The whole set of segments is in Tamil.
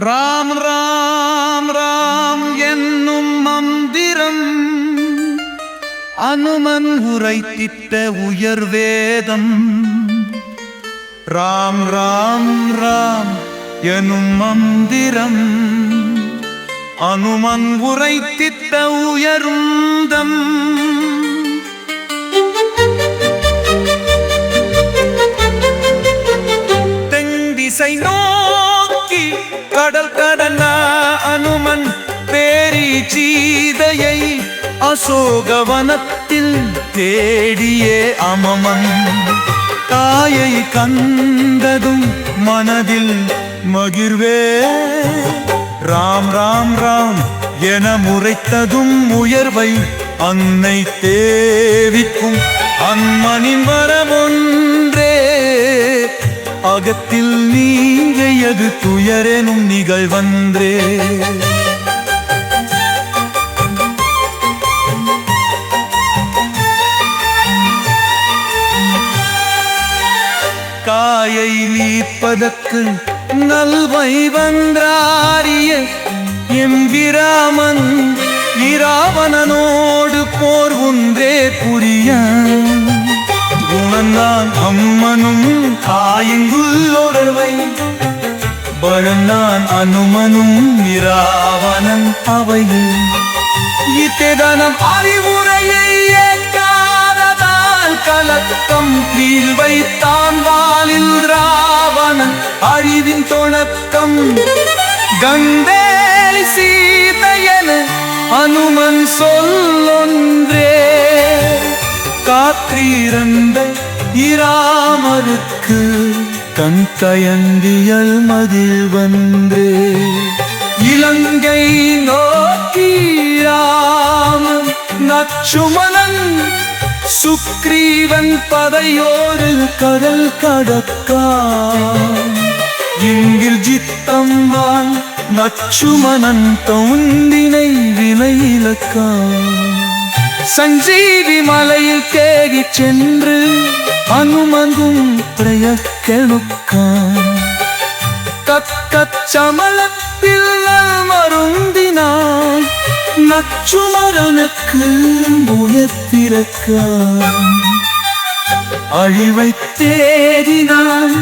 ராம் ராம் ராம் என்னும் மந்திரம். அனுமன் உரைத்திட்ட உயர் வேதம். ராம் ராம் ராம் எனும் மந்திரம். அனுமன் உரைத்திட்ட உயர்ந்தம். கடல் கடன அனுமன் பேரி சீதையை அசோகவனத்தில் தேடியே அமமன். தாயை கண்டதும் மனதில் மகிழ்வே. ராம் ராம் ராம் என முறைத்ததும் உயர்வை அன்னை தேவிக்கும். அம்மனின் வரமொன்றே அகத்தில் நீ நீங்கையது துயரெனும் நிகழ்வன்றே. காயை நீப்பதற்கு நல்வை வந்தாரிய எம்பிராமன் இராவணனோடு போர் ஒன்றே புரியா நான் அனுமனும் இராவணன் அவையும். இத்தேதனம் அறிவுரையை ஏற்காததால் கலக்கம் கீழ் வைத்தான் வாலில் ராவணன் அறிவின் தொடக்கம். கண்டேலி சீதையன அனுமன் சொல்லொன்றே. காத்திருந்த இராமருக்கு தன் தயங்கியல் மதில் வந்தே. இலங்கை நோக்கியாம் நச்சுமனன் சுக்ரீவன் பதையோடு கடல் கடக்கா இங்கில் ஜித்தம்மான் நச்சுமனன் தவுந்தினை விலையிலக்கா சஞ்சீவி மலையில் தேகி சென்று அனுமங்கும் பிரயக்கெழுக்கான் கக்கச்சமலத்தில் மருந்தினான். நச்சுமரனுக்கு முயத்திறக்கான் அழிவை தேடினான்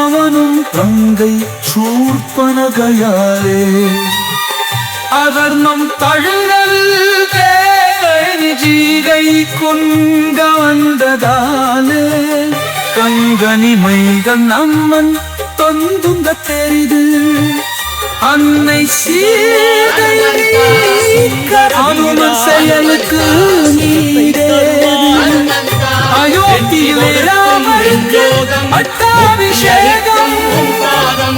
அவனும் தங்கை சூர்பனகையாலே. அவர் தழுதல் தேவை ஜீகை கொண்ட வந்ததாலே கங்கனிமைகள் நம்மன் தொந்துங்க தெரிது. அன்னை சீதை அனுமன் செயலுக்கு அயோத்தியிலே ராமருக்கு அட்டாபிஷேகம்.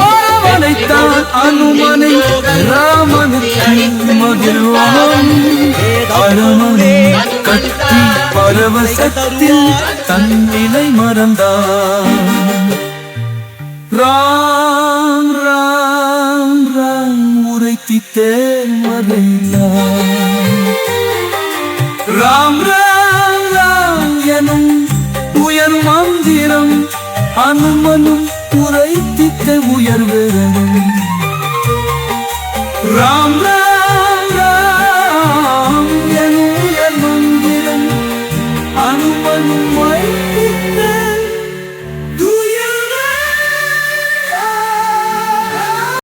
அரவணைத்தான் அனுமனை ராமனுக்கு மகிழ்வான். அரமனை கட்டி பரவசத்தில் தன்னிலை மறந்தான். ராம் ராம் ராம் உரைத்தித்தே மறைந்தான் ராம் ராம் ராம் எனும் உயர் மந்திரம் அனுமனும் உரைத்தித்த உயர்வேதம்